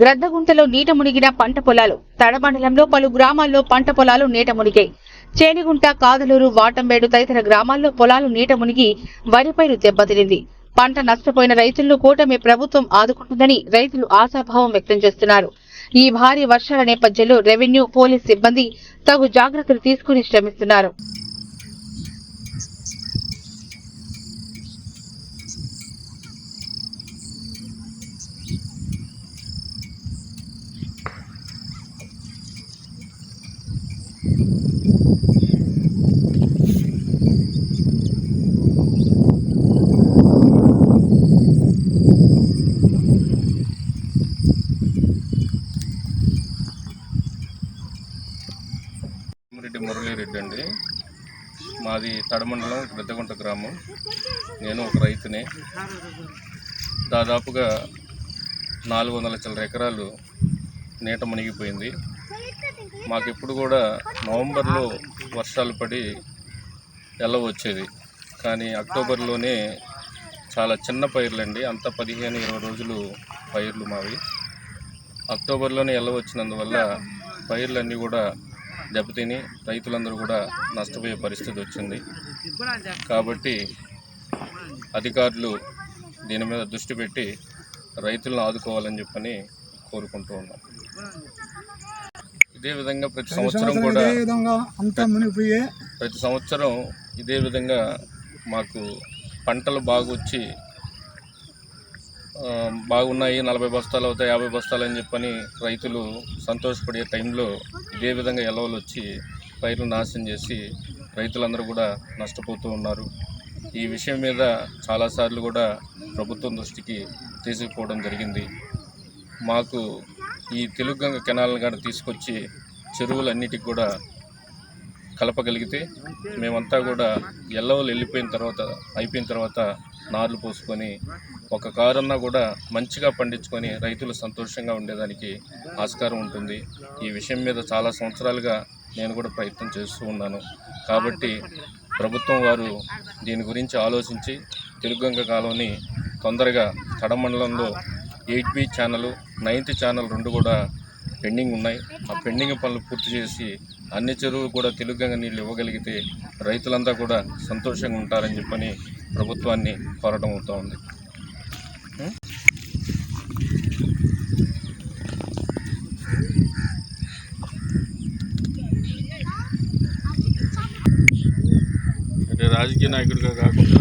గ్రద్దగుంటలో నీట మునిగిన పంట పొలాలు తడమండలంలో పలు గ్రామాల్లో పంట పొలాలు నీట మునిగాయి. చేనిగుంట కాదలూరు వాటంబేడు తదితర గ్రామాల్లో పొలాలు నీట మునిగి వరి పైరు దెబ్బతినింది. పంట నష్టపోయిన రైతులను కూటమి ప్రభుత్వం ఆదుకుంటుందని రైతులు ఆశాభావం వ్యక్తం చేస్తున్నారు. ఈ భారీ వర్షాల నేపథ్యంలో రెవెన్యూ పోలీస్ సిబ్బంది తగు జాగ్రత్తలు తీసుకుని శ్రమిస్తున్నారు. రెడ్డి మురళీరెడ్డి అండి. మాది తడమండలం పెద్దగుంట గ్రామం. నేను ఒక రైతునే. దాదాపుగా నాలుగు వందల చిల్లర ఎకరాలు నీట మునిగిపోయింది. మాకు ఇప్పుడు కూడా నవంబర్లో వర్షాలు పడి ఎల్ల వచ్చేది. కానీ అక్టోబర్లోనే చాలా చిన్న పైర్లండి. అంత పదిహేను ఇరవై రోజులు పైర్లు మావి. అక్టోబర్లోనే ఎల్ల వచ్చినందువల్ల పైర్లన్నీ కూడా దెబ్బతిని రైతులందరూ కూడా నష్టపోయే పరిస్థితి వచ్చింది. కాబట్టి అధికారులు దీని మీద దృష్టి పెట్టి రైతులను ఆదుకోవాలని చెప్పని కోరుకుంటూ ఉన్నాం. ఇదే విధంగా ప్రతి సంవత్సరం కూడా ప్రతి సంవత్సరం ఇదే విధంగా మాకు పంటలు బాగొచ్చి ఆ, బాగున్నాయి నలభై బస్తాలు అవుతాయి యాభై బస్తాలు అని చెప్పని రైతులు సంతోషపడే టైంలో ఇదే విధంగా ఎలవలు వచ్చి పైర్లు నాశనం చేసి రైతులందరూ కూడా నష్టపోతూ ఉన్నారు. ఈ విషయం మీద చాలాసార్లు కూడా ప్రభుత్వం దృష్టికి తీసుకుపోవడం జరిగింది. మాకు ఈ తెలుగంగ కెనాల్ని కూడా తీసుకొచ్చి చెరువులన్నిటికి కూడా కలపగలిగితే మేమంతా కూడా ఎల్లవలు వెళ్ళిపోయిన తర్వాత అయిపోయిన తర్వాత నార్లు పోసుకొని ఒక కారన్నా కూడా మంచిగా పండించుకొని రైతులు సంతోషంగా ఉండేదానికి ఆస్కారం ఉంటుంది. ఈ విషయం మీద చాలా సంవత్సరాలుగా నేను కూడా ప్రయత్నం చేస్తూ ఉన్నాను. కాబట్టి ప్రభుత్వం వారు దీని గురించి ఆలోచించి తెలుగుగంగ కాలోని తొందరగా కడమండలంలో eight B channel ninth channel రెండు కూడా పెండింగ్ ఉన్నాయి. ఆ పెండింగ్ పనులు పూర్తి చేసి అన్ని చెరువులు కూడా తెలుగుగంగ నీళ్ళు ఇవ్వగలిగితే రైతులంతా కూడా సంతోషంగా ఉంటారని చెప్పని ప్రభుత్వాన్ని కోరటం అవుతూ ఉంది. అంటే రాజకీయ నాయకుడిగా కాకుండా